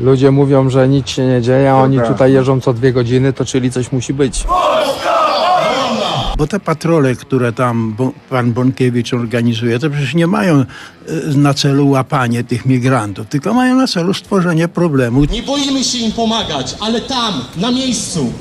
Ludzie mówią, że nic się nie dzieje, a oni tutaj jeżdżą co dwie godziny, to czyli coś musi być. Bo te patrole, które tam bo, pan Bonkiewicz organizuje, to przecież nie mają e, na celu łapanie tych migrantów, tylko mają na celu stworzenie problemu. Nie boimy się im pomagać, ale tam, na miejscu,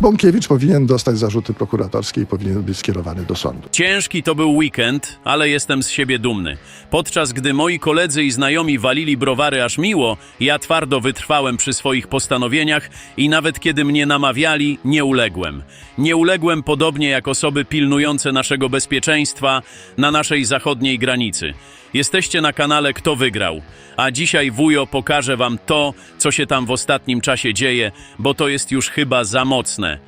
Bąkiewicz powinien dostać zarzuty prokuratorskie i powinien być skierowany do sądu. Ciężki to był weekend, ale jestem z siebie dumny. Podczas gdy moi koledzy i znajomi walili browary aż miło, ja twardo wytrwałem przy swoich postanowieniach i nawet kiedy mnie namawiali, nie uległem. Nie uległem podobnie jak osoby pilnujące naszego bezpieczeństwa na naszej zachodniej granicy. Jesteście na kanale Kto Wygrał, a dzisiaj wujo pokaże wam to, co się tam w ostatnim czasie dzieje, bo to jest już chyba za mocne.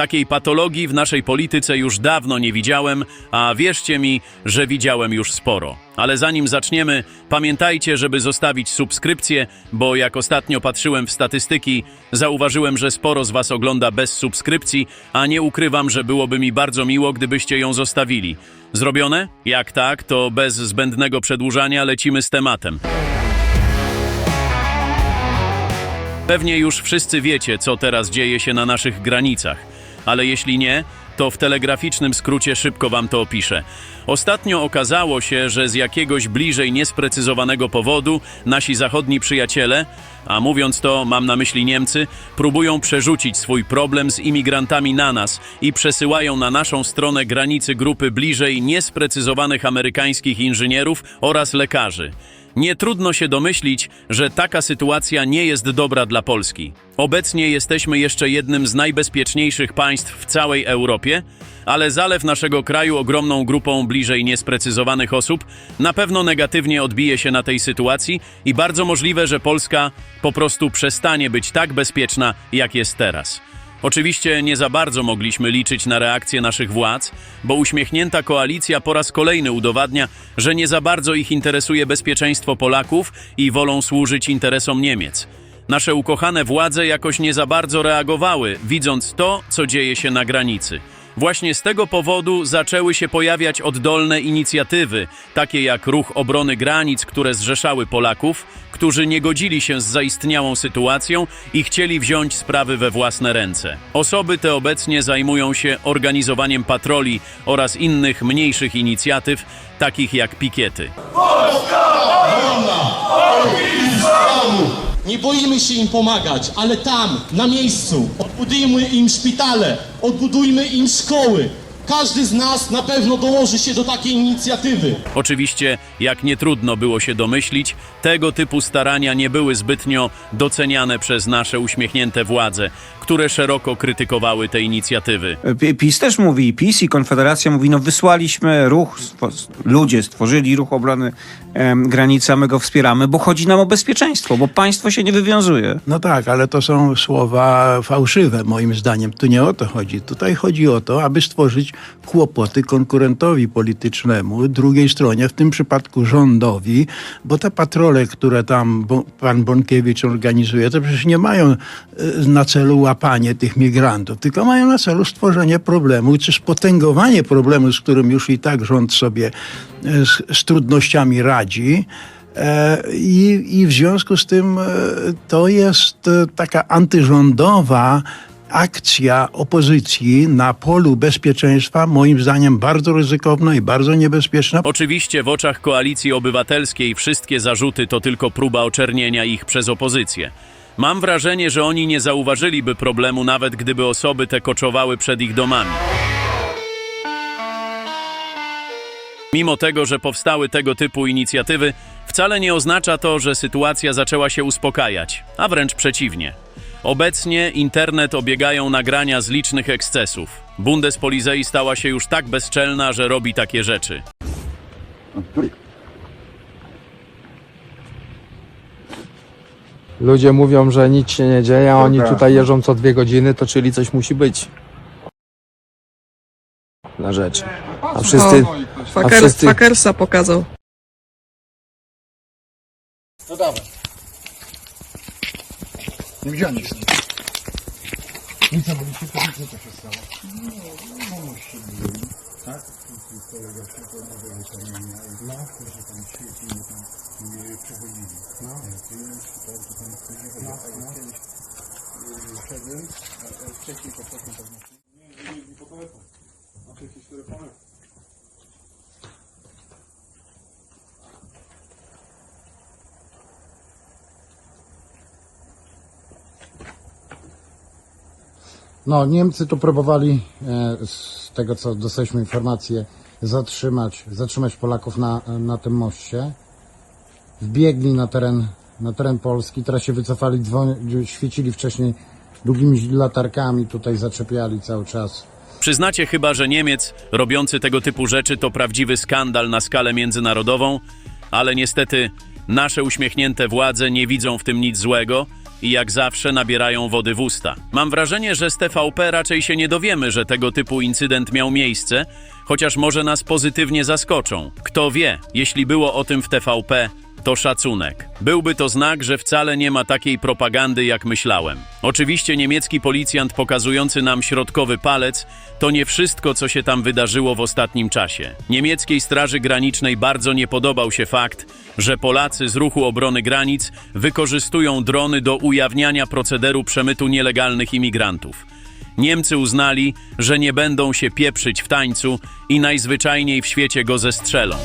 Takiej patologii w naszej polityce już dawno nie widziałem, a wierzcie mi, że widziałem już sporo. Ale zanim zaczniemy, pamiętajcie, żeby zostawić subskrypcję, bo jak ostatnio patrzyłem w statystyki, zauważyłem, że sporo z Was ogląda bez subskrypcji, a nie ukrywam, że byłoby mi bardzo miło, gdybyście ją zostawili. Zrobione? Jak tak, to bez zbędnego przedłużania lecimy z tematem. Pewnie już wszyscy wiecie, co teraz dzieje się na naszych granicach, ale jeśli nie, to w telegraficznym skrócie szybko wam to opiszę. Ostatnio okazało się, że z jakiegoś bliżej niesprecyzowanego powodu nasi zachodni przyjaciele, a mówiąc to mam na myśli Niemcy, próbują przerzucić swój problem z imigrantami na nas i przesyłają na naszą stronę granicy grupy bliżej niesprecyzowanych amerykańskich inżynierów oraz lekarzy. Nie trudno się domyślić, że taka sytuacja nie jest dobra dla Polski. Obecnie jesteśmy jeszcze jednym z najbezpieczniejszych państw w całej Europie, ale zalew naszego kraju ogromną grupą bliżej niesprecyzowanych osób na pewno negatywnie odbije się na tej sytuacji i bardzo możliwe, że Polska po prostu przestanie być tak bezpieczna, jak jest teraz. Oczywiście nie za bardzo mogliśmy liczyć na reakcję naszych władz, bo uśmiechnięta koalicja po raz kolejny udowadnia, że nie za bardzo ich interesuje bezpieczeństwo Polaków i wolą służyć interesom Niemiec. Nasze ukochane władze jakoś nie za bardzo reagowały, widząc to, co dzieje się na granicy. Właśnie z tego powodu zaczęły się pojawiać oddolne inicjatywy, takie jak Ruch Obrony Granic, które zrzeszały Polaków, którzy nie godzili się z zaistniałą sytuacją i chcieli wziąć sprawy we własne ręce. Osoby te obecnie zajmują się organizowaniem patroli oraz innych mniejszych inicjatyw, takich jak pikiety. Nie boimy się im pomagać, ale tam, na miejscu, odbudujmy im szpitale, odbudujmy im szkoły. Każdy z nas na pewno dołoży się do takiej inicjatywy. Oczywiście, jak nie trudno było się domyślić, tego typu starania nie były zbytnio doceniane przez nasze uśmiechnięte władze, które szeroko krytykowały te inicjatywy. PiS też mówi, PiS i Konfederacja mówi, no wysłaliśmy ruch, ludzie stworzyli ruch obrony em, granicy, a my go wspieramy, bo chodzi nam o bezpieczeństwo, bo państwo się nie wywiązuje. No tak, ale to są słowa fałszywe moim zdaniem. Tu nie o to chodzi. Tutaj chodzi o to, aby stworzyć kłopoty konkurentowi politycznemu, drugiej stronie, w tym przypadku rządowi, bo te patrole, które tam pan Bonkiewicz organizuje, to przecież nie mają e, na celu łapanie tych migrantów, tylko mają na celu stworzenie problemu, czy spotęgowanie problemu, z którym już i tak rząd sobie e, z, z trudnościami radzi. E, I, I w związku z tym e, to jest taka antyrządowa akcja opozycji na polu bezpieczeństwa, moim zdaniem bardzo ryzykowna i bardzo niebezpieczna. Oczywiście w oczach koalicji obywatelskiej wszystkie zarzuty to tylko próba oczernienia ich przez opozycję. Mam wrażenie, że oni nie zauważyliby problemu, nawet gdyby osoby te koczowały przed ich domami. Mimo tego, że powstały tego typu inicjatywy, wcale nie oznacza to, że sytuacja zaczęła się uspokajać, a wręcz przeciwnie. Obecnie internet obiegają nagrania z licznych ekscesów. Bundespolizei stała się już tak bezczelna, że robi takie rzeczy. Ludzie mówią, że nic się nie dzieje, a oni tutaj jeżdżą co dwie godziny, to czyli coś musi być. Na rzeczy. A wszyscy, a wszyscy, Fakersa pokazał. No, nie widziałem nic. Nic nie mogliście powiedzieć, co się stało. Nie, komuś się bili, tak? I kolega się to może wypełnienia i dla którzy tam świetnie tam nie przechodzili. No. Więc to, to tam ktoś no, no. kiedyś wszedłem, wcześniej po prostu tak Nie, nie, nie po telefonie. A przecież telefonem. Niemcy tu próbowali, e, z tego co dostaliśmy informację, zatrzymać, zatrzymać Polaków na, na tym moście. Wbiegli na teren, na teren Polski, teraz się wycofali, dzwoni, świecili wcześniej długimi latarkami, tutaj zaczepiali cały czas. Przyznacie chyba, że Niemiec robiący tego typu rzeczy to prawdziwy skandal na skalę międzynarodową, ale niestety nasze uśmiechnięte władze nie widzą w tym nic złego i jak zawsze nabierają wody w usta. Mam wrażenie, że z TVP raczej się nie dowiemy, że tego typu incydent miał miejsce, chociaż może nas pozytywnie zaskoczą. Kto wie, jeśli było o tym w TVP, to szacunek. Byłby to znak, że wcale nie ma takiej propagandy, jak myślałem. Oczywiście niemiecki policjant pokazujący nam środkowy palec to nie wszystko, co się tam wydarzyło w ostatnim czasie. Niemieckiej Straży Granicznej bardzo nie podobał się fakt, że Polacy z ruchu obrony granic wykorzystują drony do ujawniania procederu przemytu nielegalnych imigrantów. Niemcy uznali, że nie będą się pieprzyć w tańcu i najzwyczajniej w świecie go zestrzelą.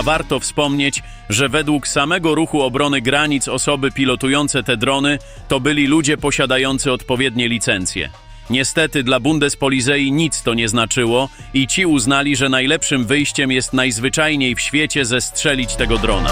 A warto wspomnieć, że według samego ruchu obrony granic osoby pilotujące te drony to byli ludzie posiadający odpowiednie licencje. Niestety dla Bundespolizei nic to nie znaczyło i ci uznali, że najlepszym wyjściem jest najzwyczajniej w świecie zestrzelić tego drona.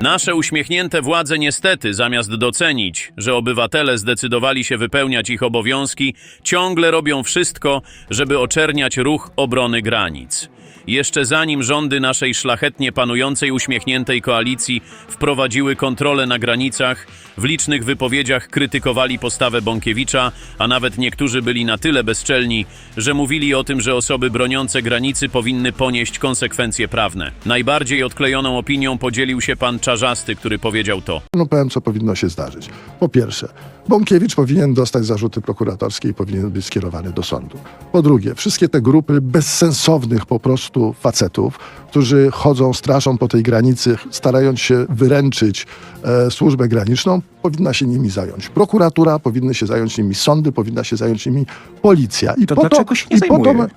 Nasze uśmiechnięte władze niestety, zamiast docenić, że obywatele zdecydowali się wypełniać ich obowiązki, ciągle robią wszystko, żeby oczerniać ruch obrony granic. Jeszcze zanim rządy naszej szlachetnie panującej uśmiechniętej koalicji wprowadziły kontrolę na granicach, w licznych wypowiedziach krytykowali postawę Bąkiewicza, a nawet niektórzy byli na tyle bezczelni, że mówili o tym, że osoby broniące granicy powinny ponieść konsekwencje prawne. Najbardziej odklejoną opinią podzielił się pan Czarzasty, który powiedział to. No powiem, co powinno się zdarzyć. Po pierwsze, Bąkiewicz powinien dostać zarzuty prokuratorskie i powinien być skierowany do sądu. Po drugie, wszystkie te grupy bezsensownych po prostu facetów, którzy chodzą, straszą po tej granicy, starając się wyręczyć e, służbę graniczną, powinna się nimi zająć. Prokuratura, powinny się zająć nimi sądy, powinna się zająć nimi policja. I To po dlaczego się nie i po to zajmuje?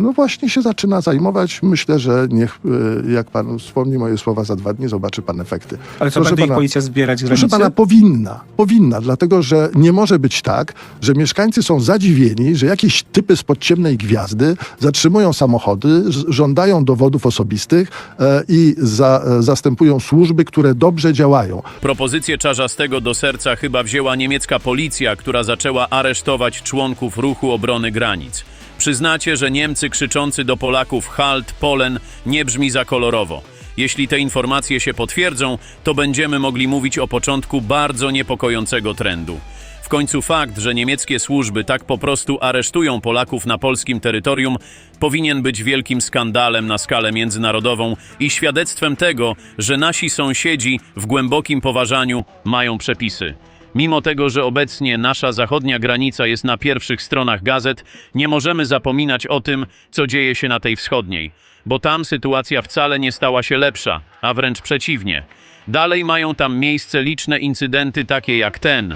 No właśnie się zaczyna zajmować. Myślę, że niech, e, jak pan wspomni moje słowa za dwa dni, zobaczy pan efekty. Ale co, Proszę będzie policja zbierać z Proszę pana, powinna. Powinna, dlatego że nie może być tak, że mieszkańcy są zadziwieni, że jakieś typy z podciemnej gwiazdy zatrzymują samochody, żądają dowodów osobistych e, i za, e, zastępują służby, które dobrze działają. Propozycję Czarzastego do serca chyba wzięła niemiecka policja, która zaczęła aresztować członków ruchu obrony granic. Przyznacie, że Niemcy krzyczący do Polaków Halt, Polen nie brzmi za kolorowo. Jeśli te informacje się potwierdzą, to będziemy mogli mówić o początku bardzo niepokojącego trendu. W końcu fakt, że niemieckie służby tak po prostu aresztują Polaków na polskim terytorium, powinien być wielkim skandalem na skalę międzynarodową i świadectwem tego, że nasi sąsiedzi w głębokim poważaniu mają przepisy. Mimo tego, że obecnie nasza zachodnia granica jest na pierwszych stronach gazet, nie możemy zapominać o tym, co dzieje się na tej wschodniej, bo tam sytuacja wcale nie stała się lepsza, a wręcz przeciwnie. Dalej mają tam miejsce liczne incydenty takie jak ten.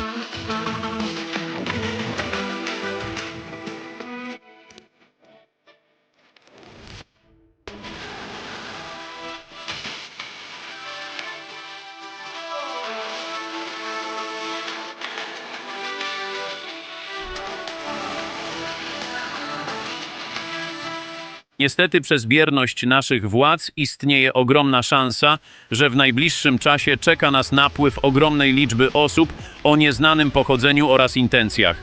Niestety przez bierność naszych władz istnieje ogromna szansa, że w najbliższym czasie czeka nas napływ ogromnej liczby osób o nieznanym pochodzeniu oraz intencjach.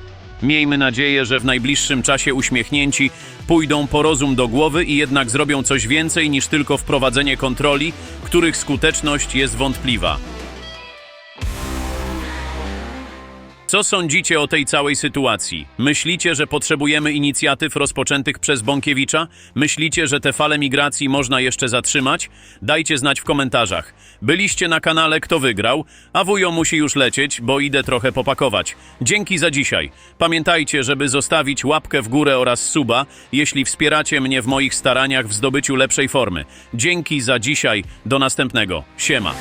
Miejmy nadzieję, że w najbliższym czasie uśmiechnięci pójdą po rozum do głowy i jednak zrobią coś więcej niż tylko wprowadzenie kontroli, których skuteczność jest wątpliwa. Co sądzicie o tej całej sytuacji? Myślicie, że potrzebujemy inicjatyw rozpoczętych przez Bąkiewicza? Myślicie, że te fale migracji można jeszcze zatrzymać? Dajcie znać w komentarzach. Byliście na kanale Kto Wygrał, a wujo musi już lecieć, bo idę trochę popakować. Dzięki za dzisiaj. Pamiętajcie, żeby zostawić łapkę w górę oraz suba, jeśli wspieracie mnie w moich staraniach w zdobyciu lepszej formy. Dzięki za dzisiaj. Do następnego. Siema.